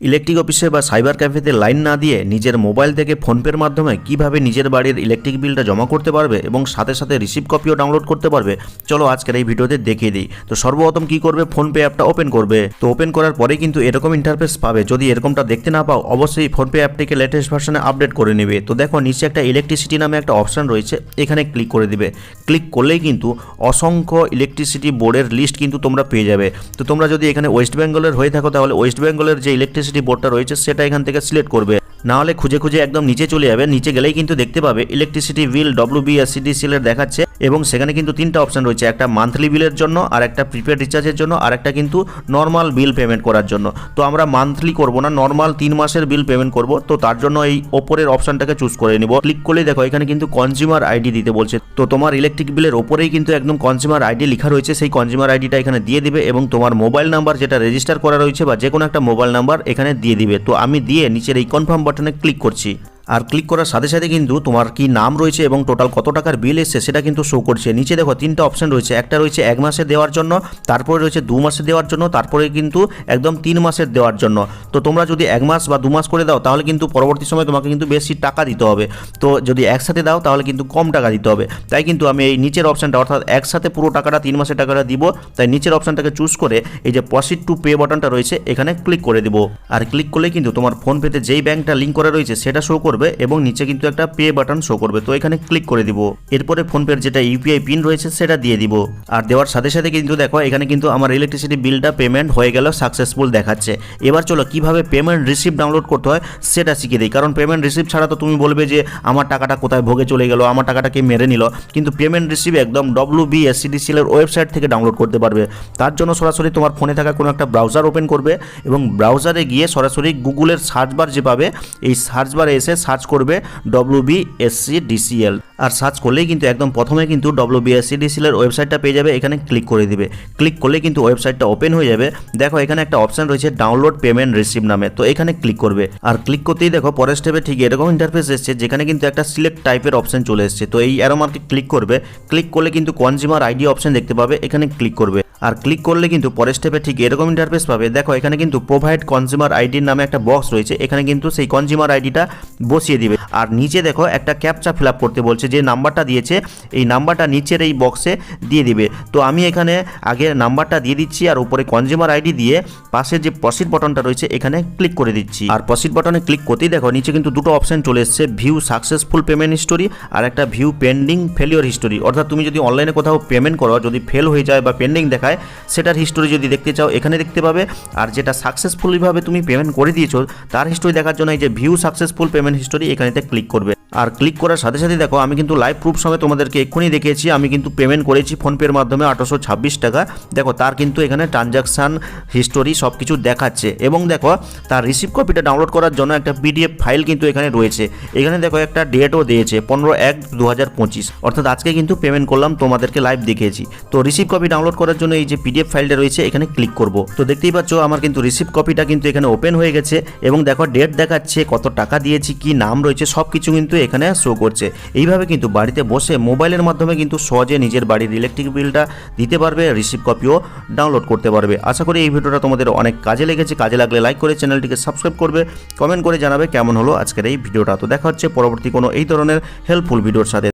Electric অফিসে বা cyber ক্যাফেতে লাইন না দিয়ে নিজের মোবাইল থেকে ফোনপের মাধ্যমে কীভাবে নিজের বাড়ির ইলেকট্রিক বিলটা জমা করতে পারবে এবং সাথে সাথে রিসিভ কপিও ডাউনলোড করতে পারবে? চলো আজকের এই ভিডিওতে দেখিয়ে দিই। তো সর্বপ্রথম কি করবে? ফোনপে অ্যাপটা ওপেন করবে। তো ওপেন করার পরে কিন্তু এরকম ইন্টারফেস পাবে। যদি এরকমটা দেখতে না পাও, অবশ্যই ফোনপে অ্যাপটিকে লেটেস্ট ভার্সনে আপডেট করে নেবে। তো দেখো, নিচে একটা ইলেকট্রিসিটি নামে একটা অপশন রয়েছে। এখানে ক্লিক করে দিবে। ক্লিক করলেই কিন্তু অসংখ্য ইলেকট্রিসিটি বোর্ডের লিস্ট কিন্তু তোমরা পেয়ে যাবে। তো তোমরা যদি এখানে ওয়েস্ট বেঙ্গলের হয়ে থাকো, তাহলে ওয়েস্ট বেঙ্গলের যে ইলেকট্রিসিটি বোর্ডটা রয়েছে, সেটা এখান থেকে সিলেক্ট করবে। না হলে খুঁজে খুঁজে একদম নিচে চলে যাবে, নিচে গেলেই কিন্তু দেখতে পাবে ইলেকট্রিসিটি বিল ডব্লিউ বি দেখাচ্ছে এবং সেখানে কিন্তু তিনটা অপশন রয়েছে, একটা মান্থলি বিলের জন্য আর একটা প্রিপেড রিচার্জের জন্য আর একটা কিন্তু নর্মাল বিল পেমেন্ট করার জন্য। তো আমরা মান্থলি করব না নর্মাল তিন মাসের বিল পেমেন্ট করব, তো তার জন্য এই ওপরের অপশনটাকে চুজ করে নিব। ক্লিক করলেই দেখো এখানে কিন্তু কনজিউমার আইডি দিতে বলছে। তো তোমার ইলেকট্রিক বিলের ওপরেই কিন্তু একদম কনজিউমার আইডি লেখা রয়েছে। সেই কনজিউমার আইডিটা এখানে দিয়ে দিবে এবং তোমার মোবাইল নাম্বার যেটা রেজিস্টার করা রয়েছে বা যে কোনো একটা মোবাইল নাম্বার এখানে দিয়ে দিবে। তো আমি দিয়ে নিচের এই কনফার্ম বাটনে ক্লিক করছি। আর ক্লিক করার সাথে সাথে কিন্তু তোমার কি নাম রয়েছে এবং টোটাল কত টাকার বিল এসছে সেটা কিন্তু শো করছে। নিচে দেখো তিনটা অপশন রয়েছে। একটা রয়েছে এক মাসে দেওয়ার জন্য, তারপরে রয়েছে দু মাসে দেওয়ার জন্য, তারপরে কিন্তু একদম তিন মাসের দেওয়ার জন্য। তো তোমরা যদি এক মাস বা দু মাস করে দাও, তাহলে কিন্তু পরবর্তী সময় তোমাকে কিন্তু বেশি টাকা দিতে হবে। তো যদি একসাথে দাও, তাহলে কিন্তু কম টাকা দিতে হবে। তাই কিন্তু আমি এই নিচের অপশানটা অর্থাৎ একসাথে পুরো টাকাটা তিন মাসের টাকাটা দিব, তাই নিচের অপশানটাকে চুজ করে এই যে প্রসিড টু পে বাটনটা রয়েছে, এখানে ক্লিক করে দিব। আর ক্লিক করলে কিন্তু তোমার ফোনপেতে যেই ব্যাংকটা লিঙ্ক করা রয়েছে, সেটা শো করবে। এবং নিচে কিন্তু একটা পে বাটন শো করবে। তো এখানে ক্লিক করে দিব। এরপরে ফোনপের যেটা ইউপিআই পিন রয়েছে সেটা দিয়ে দিব। আর দেওয়ার সাথে সাথে কিন্তু দেখো, এখানে কিন্তু আমার ইলেকট্রিসিটি বিলটা পেমেন্ট হয়ে গেল সাকসেসফুল দেখাচ্ছে। এবার চলো, কীভাবে পেমেন্ট রিসিপ্ট ডাউনলোড করতে হয় সেটা শিখিয়ে দিই। কারণ পেমেন্ট রিসিপ্ট ছাড়া তো তুমি বলবে যে, আমার টাকাটা কোথায় ভোগে চলে গেল, আমার টাকাটাকে মেরে নিল? কিন্তু পেমেন্ট রিসিভ একদম ডব্লিউ বি এসিডিসিএল এর ওয়েবসাইট থেকে ডাউনলোড করতে পারবে। তার জন্য সরাসরি তোমার ফোনে থাকা কোনো একটা ব্রাউজার ওপেন করবে এবং ব্রাউজারে গিয়ে সরাসরি গুগলের সার্চ বার যে পাবে, এই সার্চ বারে এসে সার্চ করবে ডব্লিউ এসসি ডিসিএল আর সার্চ করলেই কিন্তু একদম প্রথমে কিন্তু ডব্লিউ ডিসিএল এর ওয়েবসাইটটা পেয়ে যাবে, এখানে ক্লিক করে দিবে। ক্লিক করলে কিন্তু ওয়েবসাইটটা ওপেন হয়ে যাবে। দেখো, এখানে একটা অপশন রয়েছে ডাউনলোড পেমেন্ট রিসিভ নামে, তো এখানে ক্লিক করবে। আর ক্লিক করতেই দেখো, পরের স্টেপে ঠিক এরকম ইন্টারফেস এসছে, যেখানে কিন্তু একটা সিলেক্ট টাইপের অপশন চলে এসছে। তো এই অ্যারো মার্কে ক্লিক করবে। ক্লিক করলে কিন্তু কনজিউমার আইডি অপশন দেখতে পাবে, এখানে ক্লিক করবে। আর ক্লিক করলে কিন্তু পরের স্টেপে ঠিক এরকম ইন্টারফেস পাবে। দেখো, এখানে কিন্তু প্রোভাইড কনজিউমার আইডির নামে একটা বক্স রয়েছে। এখানে কিন্তু সেই কনজিউমার আইডিটা বসিয়ে দিবে। আর নিচে দেখো, একটা ক্যাপচা ফিল করতে বলছে, যে নাম্বারটা দিয়েছে, এই নাম্বারটা নিচের এই বক্সে দিয়ে দিবে। তো আমি এখানে আগে নাম্বারটা দিয়ে দিচ্ছি, আর উপরে কনজিউমার আইডি দিয়ে পাশে যে প্রসিড বটনটা রয়েছে, এখানে ক্লিক করে দিচ্ছি। আর প্রসিড বটনে ক্লিক করতেই দেখো, নিচে কিন্তু দুটো অপশন চলে এসছে ভিউ সাকসেসফুল পেমেন্ট হিস্টোরি আর একটা ভিউ পেন্ডিং ফেলিওর হিস্টোরি অর্থাৎ তুমি যদি অনলাইনে কোথাও পেমেন্ট করো, যদি ফেল হয়ে যায় বা পেন্ডিং দেখায় সেটার হিস্টোরি যদি দেখতে চাও, এখানে দেখতে পাবে। আর যেটা সাকসেসফুলিভাবে তুমি পেমেন্ট করে দিয়েছ, তার হিস্টোরি দেখার জন্য এই যে ভিউ সাকসেসফুল পেমেন্ট হিস্টোরি এখানেতে ক্লিক করবে। আর ক্লিক করার সাথে সাথে দেখো, আমি কিন্তু লাইভ প্রুফ সময় তোমাদেরকে এক্ষুনি দেখিয়েছি, আমি কিন্তু পেমেন্ট করেছি ফোনপের মাধ্যমে আঠারোশো ছাব্বিশ টাকা। দেখো, তার কিন্তু এখানে ট্রানজাকশান হিস্টোরি সব কিছু দেখাচ্ছে। এবং দেখো, তার রিসিভ কপিটা ডাউনলোড করার জন্য একটা পিডিএফ ফাইল কিন্তু এখানে রয়েছে। এখানে দেখো, একটা ডেটও দিয়েছে, পনেরো এক দু হাজার পঁচিশ। অর্থাৎ আজকে কিন্তু পেমেন্ট করলাম, তোমাদেরকে লাইভ দেখিয়েছি। তো রিসিভ কপি ডাউনলোড করার জন্য এই যে পিডিএফ ফাইলটা রয়েছে, এখানে ক্লিক করব। তো দেখতেই পাচ্ছ, আমার কিন্তু রিসিভ কপিটা কিন্তু এখানে ওপেন হয়ে গেছে। এবং দেখো ডেট দেখাচ্ছে, কত টাকা দিয়েছি, কি নাম রয়েছে সব কিছু কিন্তু এখানে শো করছে। এইভাবে কিন্তু বাড়িতে বসে মোবাইলের মাধ্যমে কিন্তু সহজে নিজের বাড়ির ইলেকট্রিক বিলটা দিতে পারবে রিসিভ কপিও ডাউনলোড করতে পারবে। আশা করি এই ভিডিওটা তোমাদের অনেক কাজে লেগেছে। কাজে লাগলে লাইক করে চ্যানেলটিকে সাবস্ক্রাইব করবে কমেন্ট করে জানাবে কেমন হলো আজকের এই ভিডিওটা। তো দেখা হচ্ছে পরবর্তী কোনো এই ধরনের হেল্পফুল ভিডিওর সাথে।